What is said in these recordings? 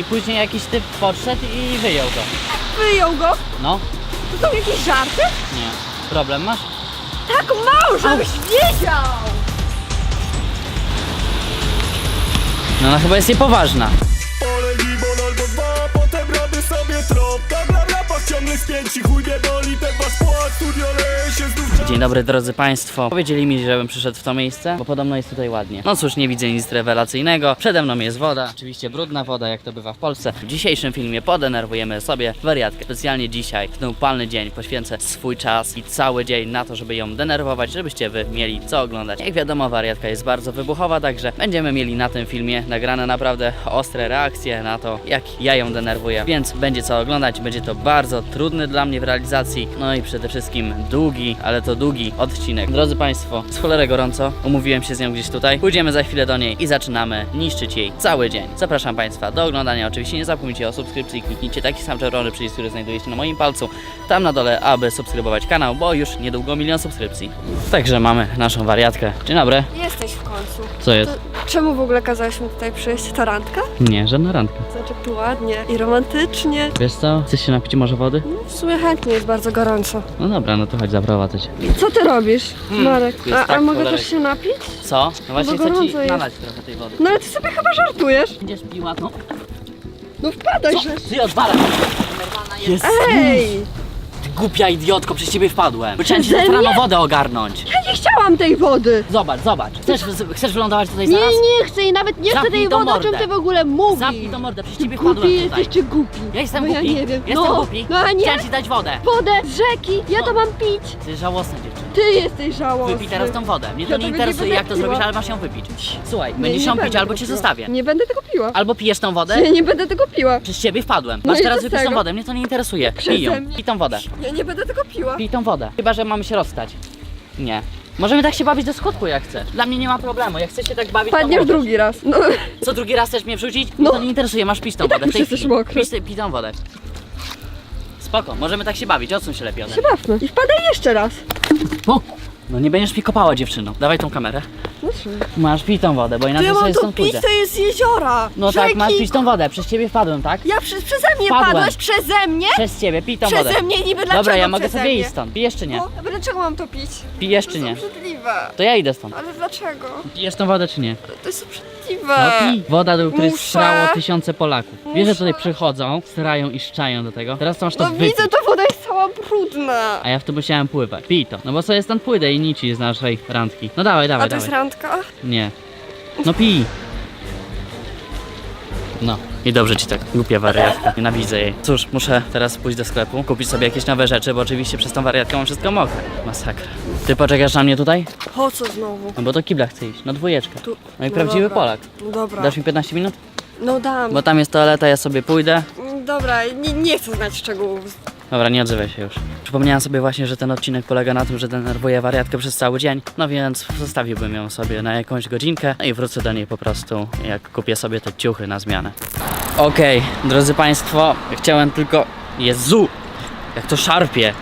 I później jakiś typ podszedł i wyjął go. Wyjął go? No, To są jakieś żarty? nie. Problem masz? Tak mało, żebyś wiedział! No ona chyba jest niepoważna. Olej limon albo dwa, potem robię sobie trop rapach ciągle spięci, chuj mnie boli ten wasz płat Studio się Dzień dobry drodzy Państwo. Powiedzieli mi, żebym przyszedł w to miejsce, bo podobno jest tutaj ładnie. No cóż, nie widzę nic rewelacyjnego. Przede mną jest woda, oczywiście brudna woda, jak to bywa w Polsce. W dzisiejszym filmie podenerwujemy sobie wariatkę. Specjalnie dzisiaj, w ten upalny dzień, poświęcę swój czas i cały dzień na to, żeby ją denerwować, żebyście wy mieli co oglądać. Jak wiadomo, wariatka jest bardzo wybuchowa, także będziemy mieli na tym filmie nagrane naprawdę ostre reakcje na to, jak ja ją denerwuję. Więc będzie co oglądać, będzie to bardzo trudny dla mnie w realizacji, no i przede wszystkim długi, ale to długi odcinek. Drodzy Państwo, z cholerę gorąco, umówiłem się z nią gdzieś tutaj, pójdziemy za chwilę do niej i zaczynamy niszczyć jej cały dzień. Zapraszam Państwa do oglądania, oczywiście nie zapomnijcie o subskrypcji, kliknijcie taki sam czerwony przycisk, który znajduje się na moim palcu, tam na dole, aby subskrybować kanał, bo już niedługo milion subskrypcji. Także mamy naszą wariatkę. Dzień dobry, Jesteś w końcu. co jest? To czemu w ogóle kazałeś mi tutaj przyjść? To randka? Nie, żadna randka. Znaczy tu ładnie i romantycznie. Wiesz co, chcesz się napić może wody? No, w sumie chętnie jest bardzo gorąco. No dobra, no to chodź zaprowadzę cię. Co ty robisz, Marek? jest A, a tak mogę też się napić? Co? No właśnie chcę ci gorąco jest. nalać trochę tej wody. No ale ty sobie chyba żartujesz. Będziesz piła, no. No wpadaj, Co? że... Ty odwalasz. Jest. Ej! Głupia idiotko, przez ciebie wpadłem. Chciałem ci Przeze za rano mnie? wodę ogarnąć. Ja nie chciałam tej wody! Zobacz, zobacz. Chcesz, chcesz wylądować tutaj Nie, zaraz? nie chcę i nawet nie chcę Zamknij tej tą wody, o czym mordę. ty w ogóle mówisz. Zamknij tą mordę, przez ciebie Głupi wpadłem tutaj. jesteś czy głupi? Ja jestem no głupi. ja nie wiem. Jestem no, głupi. No a nie? Chciałem ci dać wodę. Wodę z rzeki! Ja to mam pić! Ty żałosna dziewczyna. Ty jesteś żałosny. Wypij teraz tą wodę. Mnie to Ja nie tego nie interesuje będę jak to piła. zrobisz, ale masz ją wypić. Słuchaj, Nie, będziesz nie ją pić będę albo tego cię piła. zostawię. Nie będę tego piła. Albo pijesz tą wodę, Nie, nie będę tego piła. przez ciebie wpadłem. No Masz i teraz co z wypić tą tego? wodę, mnie to nie interesuje. Przeze Pij ją, mnie. pij tą wodę. Ja nie będę tego piła. Pij tą wodę. Chyba, że mamy się rozstać. Nie. Możemy tak się bawić do skutku jak chcesz. Dla mnie nie ma problemu. Jak chcesz się tak bawić, to Padniesz możesz. drugi raz. No, Co drugi raz chcesz mnie wrzucić? No. No to nie interesuje, masz pić tą I tak wodę. już jesteś mokry. Pij, pij tą wodę. Spoko, możemy tak się bawić, odsuń się lepiej ode się bawmy. I wpadaj jeszcze raz. O! No nie będziesz mi kopała dziewczyno. Dawaj tą kamerę. Masz pić tą wodę, bo inaczej sobie stąd pójdę. jest z jeziora. No tak, masz pić tą wodę. Przez ciebie wpadłem, tak? Ja przez, przeze mnie Wpadłem. padłeś? Przeze mnie? Przez ciebie, pij tą wodę. Przeze mnie niby dlaczego Dobra, ja mogę przeze sobie mnie? iść stąd. Pijesz czy nie? O, a dlaczego mam to pić? Pijesz To czy jest nie? obrzydliwe. To ja idę stąd. Ale dlaczego? Pijesz tą wodę czy nie? To jest obrzydliwe. No pij. Woda, do której Muszę. strało tysiące Polaków. Wiesz, że tutaj przychodzą, strają i szczają do tego. Teraz to masz to No wypić. widzę, ta woda jest cała brudna. A ja w to musiałem pływać. Pij to. No bo sobie stąd pójdę i nici z naszej randki. No dawaj, A dawaj, to jest dawaj. randka? Nie. No pij. No. I dobrze ci tak, głupia wariatka. Nienawidzę jej. Cóż, muszę teraz pójść do sklepu, kupić sobie jakieś nowe rzeczy, bo oczywiście przez tą wariatkę mam wszystko mokre. Masakra. Ty poczekasz na mnie tutaj? Po co znowu? No bo do kibla chcę iść, no dwójeczkę. Tu... No i prawdziwy dobra. Polak. No dobra. Dasz mi 15 minut? No dam. Bo tam jest toaleta, ja sobie pójdę. Dobra, nie, nie chcę znać szczegółów. Dobra, nie odzywaj się już. Przypomniałem sobie właśnie, że ten odcinek polega na tym, że denerwuję wariatkę przez cały dzień. No więc zostawiłbym ją sobie na jakąś godzinkę i wrócę do niej po prostu, jak kupię sobie te ciuchy na zmianę. Okej, drodzy Państwo, chciałem tylko... Jezu! Jak to szarpie!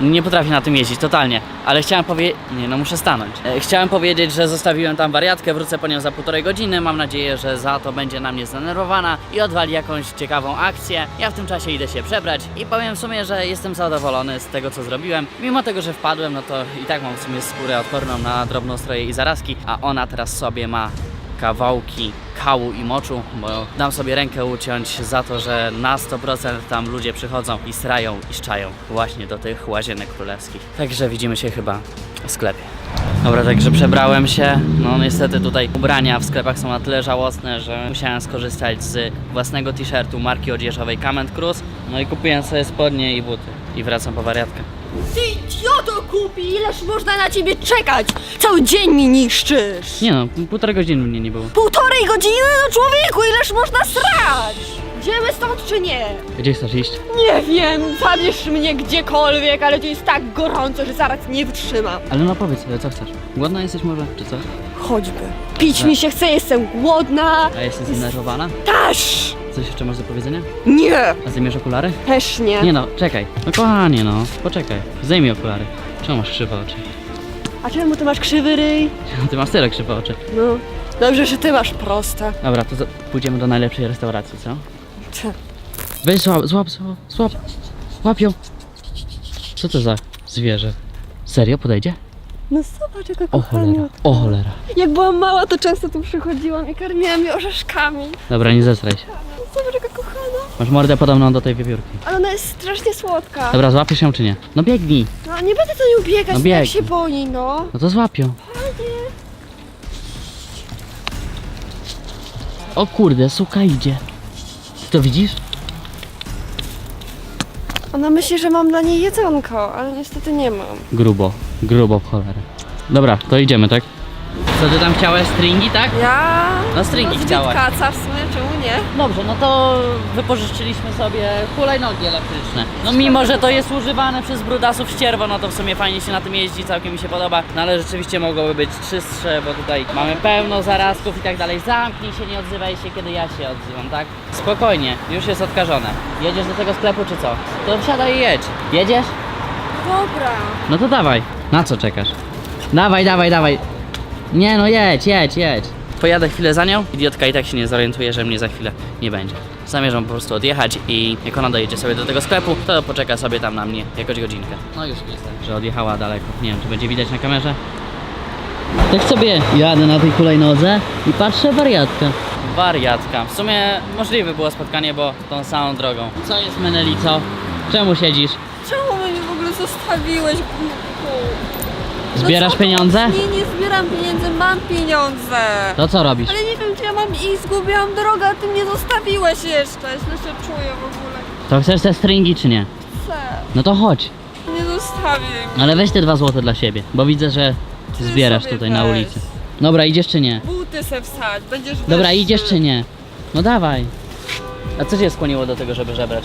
Nie, potrafię na tym jeździć, totalnie. Ale chciałem powiedzieć... Nie, no muszę stanąć. E, chciałem powiedzieć, że zostawiłem tam wariatkę, wrócę po nią za półtorej godziny. Mam nadzieję, że za to będzie na mnie zdenerwowana i odwali jakąś ciekawą akcję. Ja w tym czasie idę się przebrać i powiem w sumie, że jestem zadowolony z tego, co zrobiłem. Mimo tego, że wpadłem, no to i tak mam w sumie skórę odporną na drobnostroje i zarazki, a ona teraz sobie ma kawałki kału i moczu, bo dam sobie rękę uciąć za to, że na 100% tam ludzie przychodzą i srają i szczają właśnie do tych łazienek królewskich. Także widzimy się chyba w sklepie. Dobra, także przebrałem się. No niestety tutaj ubrania w sklepach są na tyle żałosne, że musiałem skorzystać z własnego t-shirtu marki odzieżowej Comment Cruz. No i kupiłem sobie spodnie i buty. I wracam po wariatkę. Ty idioto kupi, ileż można na ciebie czekać? Cały dzień mi niszczysz. Nie no, półtorej godziny mnie nie było. Półtorej godziny? No człowieku, ileż można srać? Idziemy stąd czy nie? Gdzie chcesz iść? Nie wiem, zabierz mnie gdziekolwiek, ale tu jest tak gorąco, że zaraz nie wytrzymam. Ale no powiedz sobie, co chcesz? Głodna jesteś może, czy co? Choćby. Pić mi się chce, jestem głodna. A jesteś zdenerwowana? Też! Coś jeszcze masz do powiedzenia? Nie! A zdejmiesz okulary? Też nie. Nie no, czekaj. No kochanie no, poczekaj. Zdejmij okulary. Czemu masz krzywe oczy? A czemu ty masz krzywy ryj? Ty masz tyle krzywe oczy. No. Dobrze, że ty masz proste. Dobra, to za- pójdziemy do najlepszej restauracji, co? Weź złap, złap, złap, złap. Złap ją. Co to za zwierzę? Serio podejdzie? No zobacz jaka O cholera, o cholera. Jak byłam mała, to często tu przychodziłam i karmiłam je orzeszkami. Dobra, nie zesraj się. Jaka kochana. Masz mordę podobną do tej wiewiórki. Ale ona jest strasznie słodka. Dobra, złapiesz ją czy nie? No biegnij. No nie będę za nią biegać, No no jak biegnij. się boi, no. No to złap ją. O kurde, suka idzie. Ty to widzisz? Ona myśli, że mam dla niej jedzonko, ale niestety nie mam. Grubo, grubo w cholerę. Dobra, to idziemy, tak? Co ty tam chciałeś? Stringi, tak? Ja... No stringi zbyt chciałaś. kaca w sumie, czemu nie? Dobrze, no to wypożyczyliśmy sobie hulajnogi elektryczne. No mimo, że to jest używane przez brudasów ścierwo, no to w sumie fajnie się na tym jeździ, całkiem mi się podoba. No ale rzeczywiście mogłoby być czystsze, bo tutaj mamy pełno zarazków i tak dalej. Zamknij się, nie odzywaj się, kiedy ja się odzywam, tak? Spokojnie, już jest odkażone. Jedziesz do tego sklepu czy co? To wsiadaj i jedź. Jedziesz? Dobra. No to dawaj. Na co czekasz? Dawaj, dawaj, dawaj. Nie no, jedź, jedź, jedź. Pojadę chwilę za nią. Idiotka i tak się nie zorientuje, że mnie za chwilę nie będzie. Zamierzam po prostu odjechać i jak ona dojedzie sobie do tego sklepu, to poczeka sobie tam na mnie jakąś godzinkę. No już niestety, że odjechała daleko. Nie wiem, czy będzie widać na kamerze. Tak sobie jadę na tej hulajnodze i patrzę wariatka. Wariatka. W sumie możliwe było spotkanie, bo tą samą drogą. Co jest Menelico? Czemu siedzisz? Czemu mnie w ogóle zostawiłeś, głupku? Zbierasz No co to? pieniądze? Nie, nie zbieram pieniędzy, mam pieniądze. To co robisz? Ale nie wiem, czy ja mam iść, zgubiłam drogę, a ty mnie zostawiłeś jeszcze. Źle się czuję w ogóle. To chcesz te stringi czy nie? Chcę. No to chodź. Nie zostawię mnie. Ale weź te dwa złote dla siebie, bo widzę, że Ty zbierasz sobie tutaj na weź. ulicy. Dobra, idziesz czy nie? Buty se wsadź, będziesz Dobra, wyższy. idziesz czy nie? No dawaj. A co cię skłoniło do tego, żeby żebrać?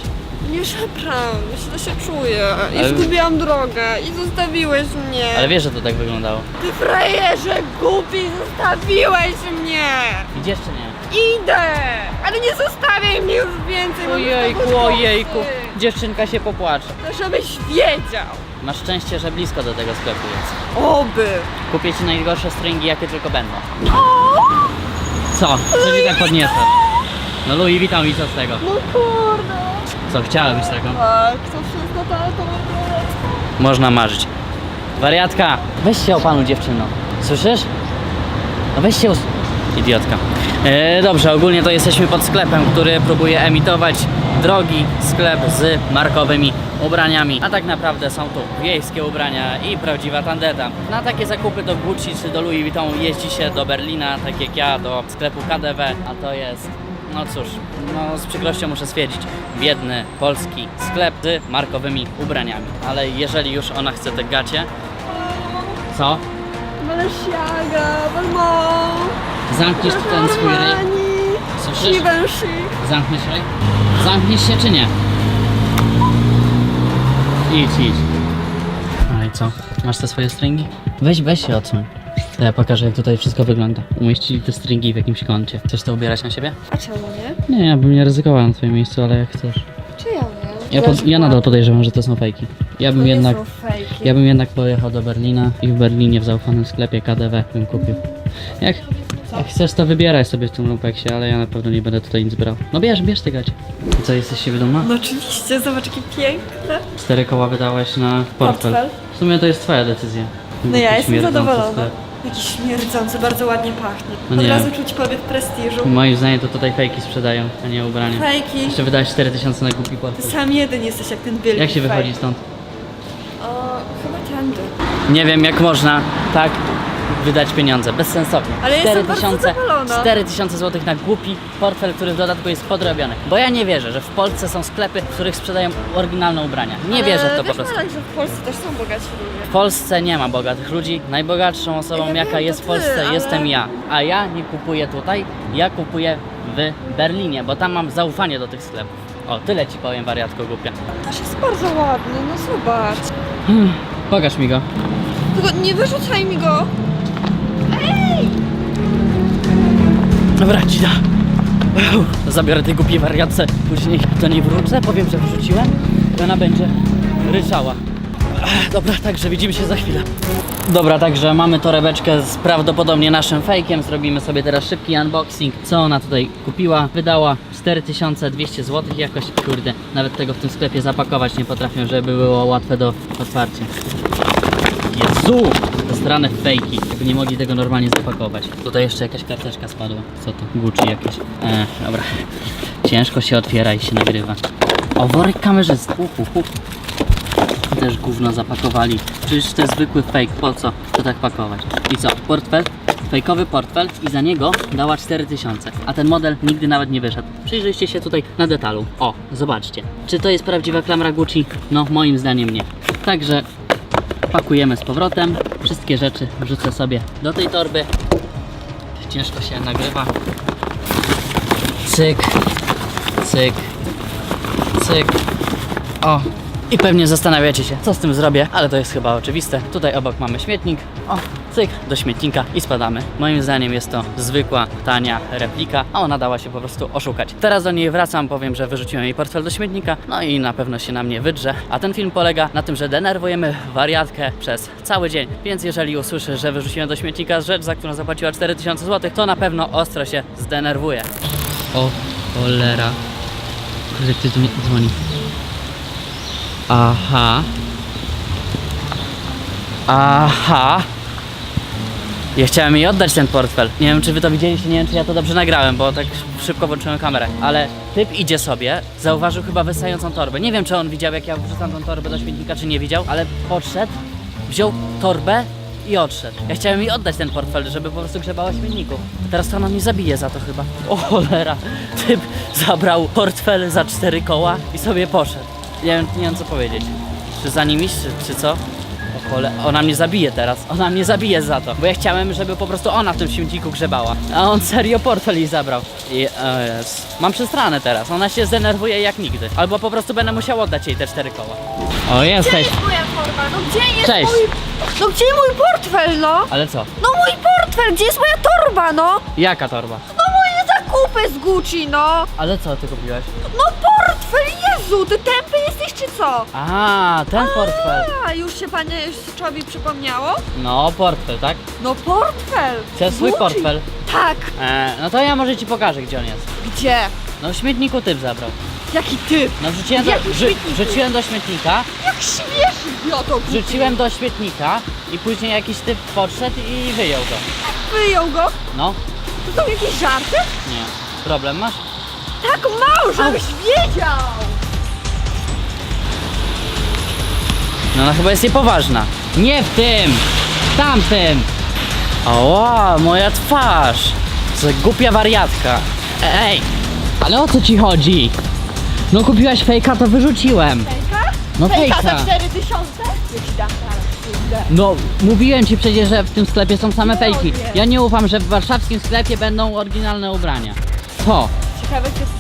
Nie żebram, źle się czuję. I Ale- zgubiłam drogę i zostawiłeś mnie. Ale wiesz, że to tak wyglądało. Ty frajerze głupi, zostawiłeś mnie. Idziesz czy nie? Idę, ale nie zostawiaj mnie już więcej. mam Ojejku, tego ojejku. dosyć. Dziewczynka się popłacze. To żebyś wiedział. Masz szczęście, że blisko do tego sklepu jest. Oby. Kupię ci najgorsze stringi, jakie tylko będą. Co? Co ci tak podniosę? No Louis Vuitton i co z tego? No kurde. Co, chciałeś taką? Tak, to wszystko to, to wygląda. Można marzyć. Wariatka, weź się opanuj dziewczyno. Słyszysz? No weź się us... Idiotka. E, dobrze, ogólnie to jesteśmy pod sklepem, który próbuje emitować drogi sklep z markowymi ubraniami. A tak naprawdę są to wiejskie ubrania i prawdziwa tandeta. Na takie zakupy do Gucci czy do Louis Vuitton jeździ się do Berlina, tak jak ja, do sklepu KDW, a to jest no cóż, no z przykrością muszę stwierdzić, biedny polski sklep z markowymi ubraniami. Ale jeżeli już ona chce te gacie, co? Balenciaga, Balmain. Zamkniesz ten swój ryj? Słyszysz? Givenchy. Zamkniesz ryj? Zamkniesz się czy nie? Idź, idź. No i co? Masz te swoje stringi? Weź, weź się odsuń. To ja pokażę jak tutaj wszystko wygląda. Umieścili te stringi w jakimś kącie. Chcesz to ubierać na siebie? A czemu nie? Nie, ja bym nie ryzykował na twoim miejscu, ale jak chcesz. Czy ja wiem? Ja, pod, ja nadal podejrzewam, że to są fejki. Ja bym jednak... Ja bym jednak pojechał do Berlina i w Berlinie w zaufanym sklepie KDW bym kupił. Jak, jak chcesz to wybieraj sobie w tym lumpeksie, ale ja na pewno nie będę tutaj nic brał. No bierz, bierz te gacie. I Co, jesteś się dumna? No oczywiście, zobacz jakie piękne. Cztery koła wydałaś na portfel. Portfel. W sumie to jest twoja decyzja. No ja jestem zadowolona. Jaki śmierdzący, bardzo ładnie pachnie. No Od nie. razu czuć prestiżu. Moim zdaniem to tutaj fejki sprzedają, a nie ubrania. Fejki. Jeszcze wydałeś 4000 na głupi Ty portfel. sam jeden jesteś jak ten wielki Jak się wychodzi stąd? O, chyba tędy. Nie wiem jak można tak wydać pieniądze, bezsensownie. Ale jestem bardzo 4000 zadowolona. 4000 zł na głupi portfel, który w dodatku jest podrobiony. Bo ja nie wierzę, że w Polsce są sklepy, w których sprzedają oryginalne ubrania. Nie wierzę w to po prostu. Marek, że w Polsce też są bogaci ludzie. W Polsce nie ma bogatych ludzi. Najbogatszą osobą, Ja jaka wiem, jest w Polsce, ale- jestem ja. A ja nie kupuję tutaj, ja kupuję w Berlinie, bo tam mam zaufanie do tych sklepów. O, tyle ci powiem, wariatko głupia. Też jest bardzo ładny, no zobacz. Pokaż mi go. Tylko nie wyrzucaj mi go. Dobra, dzida. Zabiorę tej głupiej wariatce, później do niej wrócę, powiem, że wrzuciłem i ona będzie ryczała. Dobra, także widzimy się za chwilę. Dobra, także mamy torebeczkę z prawdopodobnie naszym fejkiem. Zrobimy sobie teraz szybki unboxing. Co ona tutaj kupiła? Wydała 4200 zł jakoś. Kurde, nawet tego w tym sklepie zapakować nie potrafią, żeby było łatwe do otwarcia. Jezu! Te strane fejki, jakby nie mogli tego normalnie zapakować. Tutaj jeszcze jakaś karteczka spadła. Co to? Gucci jakieś. E, dobra. Ciężko się otwiera i się nagrywa. O, worek kamerzysty. Uh, uh, uh. Też gówno zapakowali. Przecież to jest zwykły fake, po co to tak pakować? I co? Portfel? Fejkowy portfel i za niego dała 4000, a ten model nigdy nawet nie wyszedł. Przyjrzyjcie się tutaj na detalu. O, zobaczcie. Czy to jest prawdziwa klamra Gucci? No, moim zdaniem nie. Także pakujemy z powrotem. Wszystkie rzeczy wrzucę sobie do tej torby. Ciężko się nagrywa. Cyk, cyk, cyk. O, i pewnie zastanawiacie się, co z tym zrobię, ale to jest chyba oczywiste. Tutaj obok mamy śmietnik. O, cyk, do śmietnika i spadamy. Moim zdaniem jest to zwykła, tania replika, a ona dała się po prostu oszukać. Teraz do niej wracam, powiem, że wyrzuciłem jej portfel do śmietnika, no i na pewno się na mnie wydrze. A ten film polega na tym, że denerwujemy wariatkę przez cały dzień, więc jeżeli usłyszę, że wyrzuciłem do śmietnika rzecz, za którą zapłaciła 4000 zł, to na pewno ostro się zdenerwuję. O, cholera. Kurde, ktoś do mnie dzwoni. Aha. Aha. Ja chciałem jej oddać ten portfel. Nie wiem, czy wy to widzieliście, nie wiem, czy ja to dobrze nagrałem, bo tak szybko włączyłem kamerę. Ale typ idzie sobie, zauważył chyba wystającą torbę. Nie wiem, czy on widział, jak ja wrzucam tą torbę do śmietnika, czy nie widział, ale podszedł, wziął torbę i odszedł. Ja chciałem jej oddać ten portfel, żeby po prostu grzebała w śmietniku. Teraz to ona mnie zabije za to chyba. O cholera. Typ zabrał portfel za cztery koła i sobie poszedł. Nie wiem, nie wiem co powiedzieć. Czy za nim iść, czy, czy co? O chole, ona mnie zabije teraz. Ona mnie zabije za to. Bo ja chciałem, żeby po prostu ona w tym śmietniku grzebała. A on serio portfel jej zabrał. I, o jest. Mam przestranę teraz. Ona się zdenerwuje jak nigdy. Albo po prostu będę musiał oddać jej te cztery koła. O, Gdzie jesteś. jest moja torba? No gdzie jest Cześć. mój... No gdzie mój portfel, no? Ale co? No mój portfel, gdzie jest moja torba, no? Jaka torba? Zakupy z Gucci, no! Ale co ty kupiłeś? No portfel, Jezu, ty tępy jesteś czy co? A, ten portfel. A, już się panie Szczowi przypomniało? No, portfel, tak? No portfel! To jest swój Gucci. portfel. Tak, E, no to ja może ci pokażę, gdzie on jest. gdzie? No w śmietniku typ zabrał. Jaki ty? No wrzuciłem do, Jaki wrzu- śmietniku? wrzuciłem do śmietnika, Jak śmiesz, idioto! wrzuciłem do śmietnika i później jakiś typ podszedł i wyjął go. Wyjął go? No, To są jakieś żarty? Problem masz? Tak mało, żebyś wiedział! No ona chyba jest niepoważna. Nie w tym! W tamtym! Oła, moja twarz! Co za głupia wariatka. Ej, ale o co ci chodzi? No kupiłaś fejka, to wyrzuciłem. Fejka? No Fejka za 4000? Ja ci dam kurde. No, mówiłem ci przecież, że w tym sklepie są same No fejki. Ja nie ufam, że w warszawskim sklepie będą oryginalne ubrania. Co? Ciekawe, gdzie to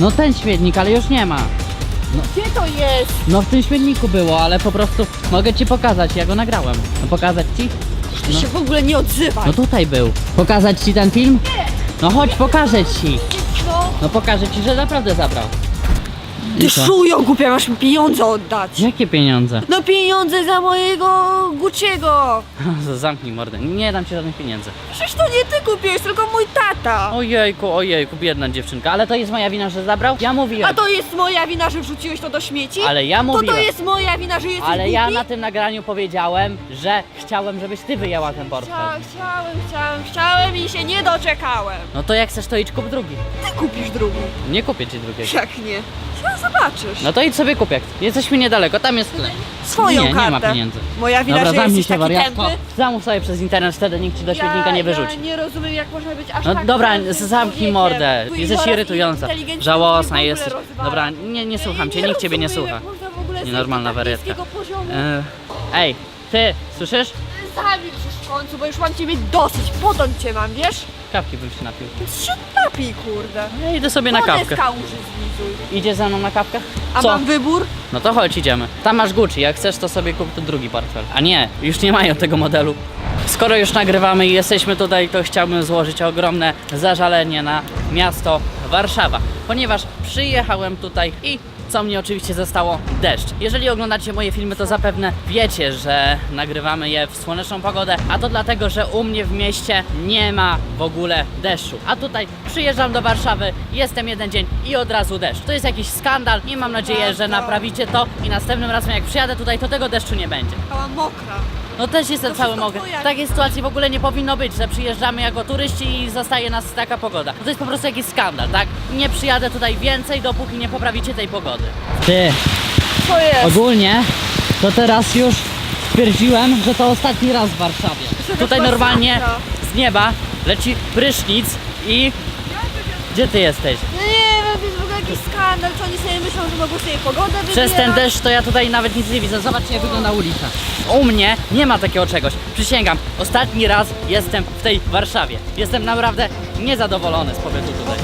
No ten śmietnik, ale już nie ma. Gdzie to jest? No w tym śmietniku było, ale po prostu mogę ci pokazać, ja go nagrałem. No pokazać ci? Ty No. się w ogóle nie odzywaj. No tutaj był. Pokazać ci ten film? No chodź, pokażę ci. No. No pokażę ci, że naprawdę zabrał. Ty co? szujo głupia, masz mi pieniądze oddać. Jakie pieniądze? No pieniądze za mojego Guciego. Zamknij mordę, nie dam ci żadnych pieniędzy. Przecież to nie ty kupiłeś, tylko mój tata. Ojejku, ojejku, biedna dziewczynka, ale to jest moja wina, że zabrał? Ja mówiłem. A to jest moja wina, że wrzuciłeś to do śmieci? Ale ja To mówiłem. to jest moja wina, że jesteś Ale głupi? ja na tym nagraniu powiedziałem, że chciałem, żebyś ty wyjęła ten portfel. Chciałem, chciałem, chciałem, chciałem i się nie doczekałem. No to jak chcesz, to idź kup drugi. Ty kupisz drugi. Nie kupię ci drugiego. Jak nie? Zaraz zobaczysz. No to idź sobie kup jak. Jesteśmy niedaleko, tam jest sklep. Swoją nie, kartę. nie ma pieniędzy. Moja wina, Dobra, że zamknij jesteś się taki wariatko. tępy. Zamów sobie przez internet, wtedy nikt ci do śmietnika nie wyrzuci. Ja nie rozumiem, jak można być aż No tak dobra, zamknij człowiekiem. mordę. Twój Jesteś irytująca. inteligencja Żałosna mnie w ogóle jesteś. rozwala. Dobra, nie, nie słucham cię, nikt ciebie nie rozumiem, słucha. jak można w ogóle Nienormalna zejść do tak wariatka. niskiego poziomu. E, Ej, ty, słyszysz? Zamilcz w końcu, bo już mam ciebie dosyć. Potąd cię mam, wiesz? Kawki bym się napił. Więc się napij, kurde. Ja idę sobie na kawkę. z kałuży zlizuj. Idzie ze mną na kawkę? A Co? mam wybór? No to chodź, idziemy. Tam masz Gucci, jak chcesz to sobie kup ten drugi portfel. A nie, już nie mają tego modelu. Skoro już nagrywamy i jesteśmy tutaj, to chciałbym złożyć ogromne zażalenie na miasto Warszawa, ponieważ przyjechałem tutaj i co mnie oczywiście zostało? Deszcz. Jeżeli oglądacie moje filmy, to zapewne wiecie, że nagrywamy je w słoneczną pogodę, a to dlatego, że u mnie w mieście nie ma w ogóle deszczu. A tutaj przyjeżdżam do Warszawy, jestem jeden dzień i od razu deszcz. To jest jakiś skandal i mam nadzieję, że naprawicie to i następnym razem jak przyjadę tutaj, to tego deszczu nie będzie. Cała mokra. No też jestem To cały mogę. Takiej sytuacji w ogóle nie powinno być, że przyjeżdżamy jako turyści i zostaje nas taka pogoda. To jest po prostu jakiś skandal, tak? Nie przyjadę tutaj więcej, dopóki nie poprawicie tej pogody. Ty, Co jest? ogólnie to teraz już stwierdziłem, że to ostatni raz w Warszawie. Tutaj normalnie z nieba leci prysznic i... Gdzie ty jesteś? Jakiś skandal, co oni sobie myślą, że mogą sobie pogodę wybierać. Przez ten deszcz to ja tutaj nawet nic nie widzę. Zobaczcie jak wygląda ulica. U mnie nie ma takiego czegoś. Przysięgam, ostatni raz jestem w tej Warszawie. Jestem naprawdę niezadowolony z pobytu tutaj.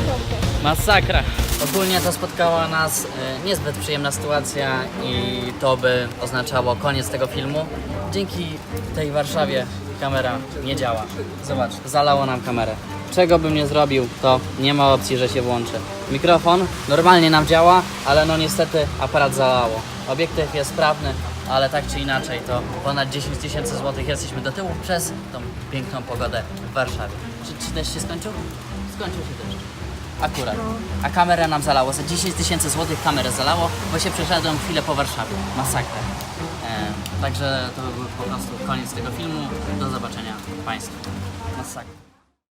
Masakra. Ogólnie to spotkała nas e, niezbyt przyjemna sytuacja i to by oznaczało koniec tego filmu. Dzięki tej Warszawie kamera nie działa. Zobacz, zalało nam kamerę. Czego bym nie zrobił, to nie ma opcji, że się włączy. Mikrofon normalnie nam działa, ale no niestety aparat zalało. Obiektyw jest sprawny, ale tak czy inaczej to ponad 10 tysięcy złotych jesteśmy do tyłu przez tą piękną pogodę w Warszawie. Czy, czy deszcz się skończył? Skończył się deszcz. Akurat. A kamerę nam zalało. Za 10 tysięcy złotych kamerę zalało, bo się przeszedłem chwilę po Warszawie. Masakra. Także to był po prostu koniec tego filmu. Do zobaczenia Państwu. Masakra.